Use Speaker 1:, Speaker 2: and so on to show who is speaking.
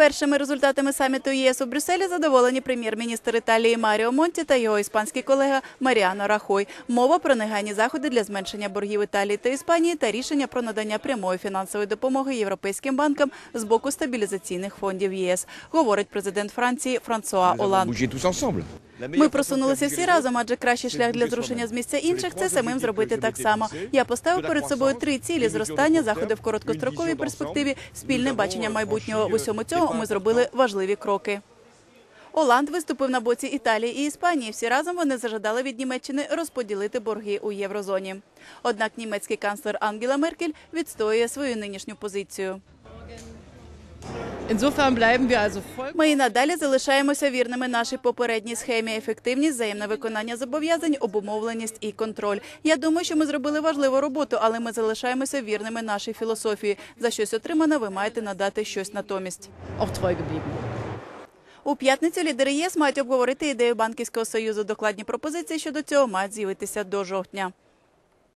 Speaker 1: Першими результатами саміту ЄС у Брюсселі задоволені прем'єр-міністр Італії Маріо Монті та його іспанський колега Маріано Рахой. Мова про негайні заходи для зменшення боргів Італії та Іспанії та рішення про надання прямої фінансової допомоги європейським банкам з боку стабілізаційних фондів ЄС, говорить президент Франції Франсуа
Speaker 2: Олан.
Speaker 1: Оланд. Ми просунулися всі разом, адже кращий шлях для зрушення з місця інших це самим зробити так само. Я поставив перед собою три цілі зростання, заходи в короткостроковій перспективі, спільне бачення майбутнього. В усьому цього ми зробили важливі кроки. Оланд виступив на боці Італії і Іспанії. Всі разом вони зажадали від Німеччини розподілити борги у єврозоні. Однак німецький канцлер Ангела Меркель відстоює свою нинішню позицію. Ми і надалі залишаємося вірними нашій попередній схемі: ефективність, взаємне виконання зобов'язань, обумовленість і контроль. Я думаю, що ми зробили важливу роботу, але ми залишаємося вірними нашій філософії. За щось отримане, ви маєте надати щось натомість. У п'ятницю лідери ЄС мають обговорити ідею банківського союзу. Докладні пропозиції щодо цього мають з'явитися до жовтня.